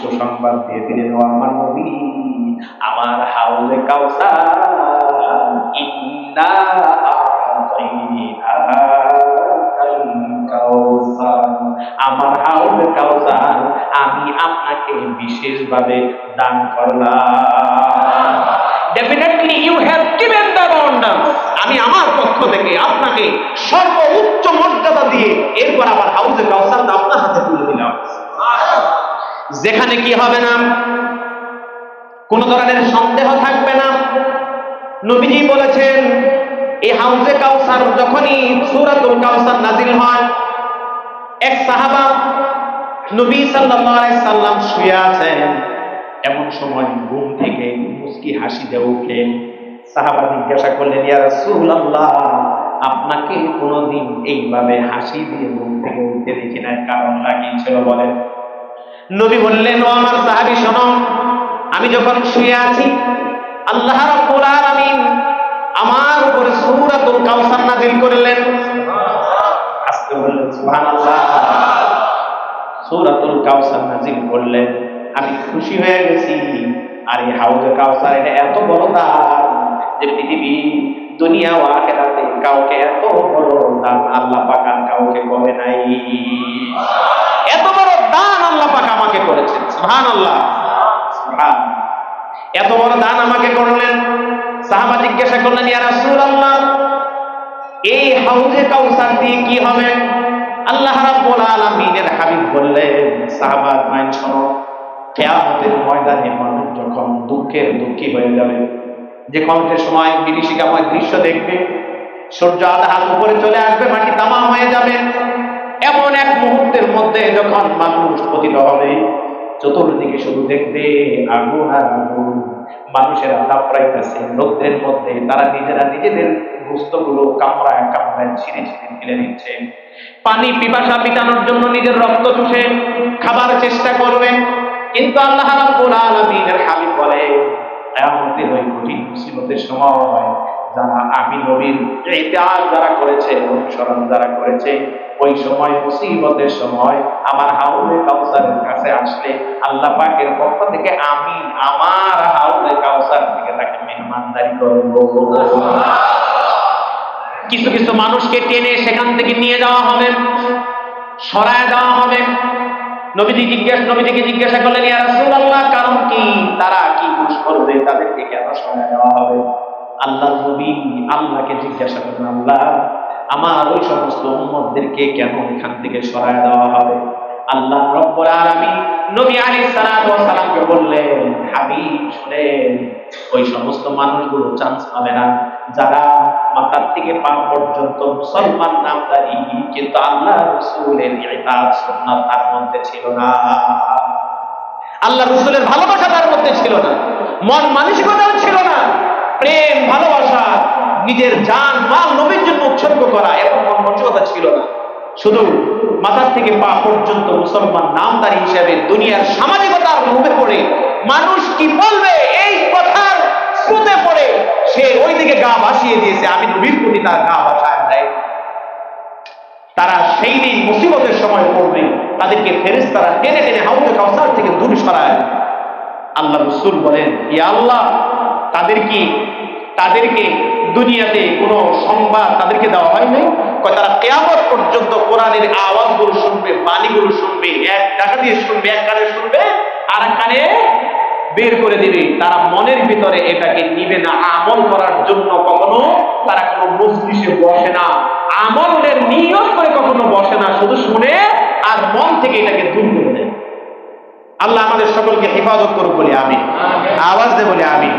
সুসংবাদ দিয়ে দিলেন, ও আমার নবী, আমার হাউলে আমার হাউলে কাউসার, আমি আপনাকে বিশেষভাবে দান করলাম। Definitely you have given the আমি আমার পক্ষ থেকে আপনাকে সর্বোচ্চ মর্যাদা দিয়ে এরপর আবার হাউজে কাউসার আপনার হাতে তুলে দিলাম যেখানে কি হবে না? কোন ধরনের সন্দেহ থাকবে না। নবীজি বলেছেন এই হাউজে কাউসার যখনই সূরাতুল কাউসার নাজিল হয়, এক সাহাবা নবী সাল্লাল্লাহু সাল্লাম শুয়ে আছেন। এমন সময় ঘুম থেকে মুস্কি হাসি দিয়ে উঠলেন সাহাবা জিজ্ঞাসা করলেন, ইয়া রাসূলুল্লাহ, আপনাকে কোনোদিন এইভাবে হাসি দিয়ে ঘুম থেকে উঠতে দেখি না কারণ কি ছিল বলেন? নবী বললেন, ও আমার সাহাবী, শোনো, আমি যখন শুয়ে আছি, আল্লাহ রাব্বুল আলামিন আমার উপরে সূরাতুল কাউসার নাযিল করলেন। বললেন, সুবহানাল্লাহ। সূরাতুল কাউসার নাযিল করলেন। আমি খুশি হয়ে গেছি। আর এই হাউজে কাউসার এটা এত বড় দান যে পৃথিবী, দুনিয়া ও আখেরাতে কাউকে এত বড় দান আল্লাহ পাক কাউকে করে নাই বড় দান আল্লাহ পাক আমাকে করেছেন। সুবহানাল্লাহ। সুবহান। এত বড় দান আমাকে করলেন। সাহাবা জিজ্ঞাসা করলেন, ইয়া রাসূলুল্লাহ, এই হাউজে কাউসার দিয়ে কি হবে? আল্লাহ রাব্বুল আলামিনের হাবিব বললেন সাহাবাত মাইন শোনো, কিয়ামতের ময়দানে মানুষ যখন দুঃখের দুঃখী হয়ে যাবে, যে কণ্ঠের সময় বিভীষিকাময় দৃশ্য দেখবে, সূর্য আধা হাত উপরে চলে আসবে, মাটি তামা হয়ে যাবে। এমন এক মুহূর্তের মধ্যে যখন মানুষ পতিত হবে, চতুর্দিকে শুধু দেখবে আগুন আর আগুন মানুষেরা দাপড়াইতেছে রোদ্রের মধ্যে তারা নিজেরা নিজেদের গুস্তগুলো কামড়ায় কামড়ায় ছিঁড়ে ছিঁড়ে ফেলে দিচ্ছে। পানি পিপাসা মিটানোর জন্য নিজের রক্ত চুষে খাবার চেষ্টা করবে। কিন্তু আল্লাহ রাব্বুল আলামিনের হাবিব বলে কিয়ামতের ওই কঠিন মুসিবতের সময় যারা আমি নবীর ইতিহাস যারা করেছে, অনুসরণ যারা করেছে। ওই সময়, মুসিবতের সময় আমার হাউলে কাউসারের কাছে আসলে আল্লাহ পাকের পক্ষ থেকে আমি আমার হাউলে কাউসার থেকে তাকে মেহমানদারি করব। কিছু কিছু মানুষকে টেনে সেখান থেকে নিয়ে যাওয়া হবে, সরায় দেওয়া হবে। নবীজি জিজ্ঞাসা নবীজিকে জিজ্ঞাসা করলেন, ইয়া রাসূলুল্লাহ, কারণ কি? তারা কি দোষ করবে? তাদেরকে কেন সরায় দেওয়া হবে? আল্লাহ নবী আল্লাহকে জিজ্ঞাসা করলেন, আল্লাহ, আমার ওই সমস্ত উম্মতদেরকে কেন এখান থেকে সরায় দেওয়া হবে? আল্লাহ রব্বুল আলামিন নবী আলাইহিস সালাতু ওয়াস সালামকে বললেন, হাবিব, শুনেন, ওই সমস্ত মানুষগুলো চান্স পাবে না। যারা মাথার থেকে পা পর্যন্ত মুসলমান নামদারি, কিন্তু আল্লাহ রসুলের ইতাআত সুন্নাত তার মধ্যে ছিল না। আল্লাহ রসুলের ভালোবাসা তার মধ্যে ছিল না। মন মানসিকতাও ছিল না। প্রেম, ভালোবাসা, নিজের জান, মাল, নবীর জন্য উৎসর্গ করা, এরকম মানসিকতা ছিল না। শুধু মাথার থেকে পা পর্যন্ত মুসলমান নামদারি হিসেবে দুনিয়ার সামাজিকতার মুখে পড়ে মানুষ কি বলবে? এই কথার স্রোতে পড়ে সে ওই দিকে গা ভাসিয়ে দিয়েছে, আমি নবীর প্রতি তার গা ভাসায় দেয় তারা সেই দিন মুসিবতের সময় পড়বে, তাদেরকে ফেরেস তারা টেনে টেনে হাউজে কাউসার থেকে দূরে সরায়। আল্লাহ রসুল বলেন ইয়া আল্লাহ তাদের কি তাদেরকে দুনিয়াতে কোনো সংবাদ তাদেরকে দেওয়া হয় নাই? তারা কেয়ামত পর্যন্ত কোরআনের আওয়াজগুলো শুনবে, বাণীগুলো শুনবে, এক টাকা দিয়ে শুনবে, এক কানে শুনবে, আর এক কানে বের করে দিবে। তারা মনের ভিতরে এটাকে নিবে না। আমল করার জন্য কখনো তারা কোনো মজলিসে বসে না। আমলের নিয়ত করে কখনো বসে না। শুধু শুনে আর মন থেকে এটাকে দূর করে দেয়। আল্লাহ আমাদের সকলকে হেফাজত করুক বলে আমি আওয়াজ দে বলে আমি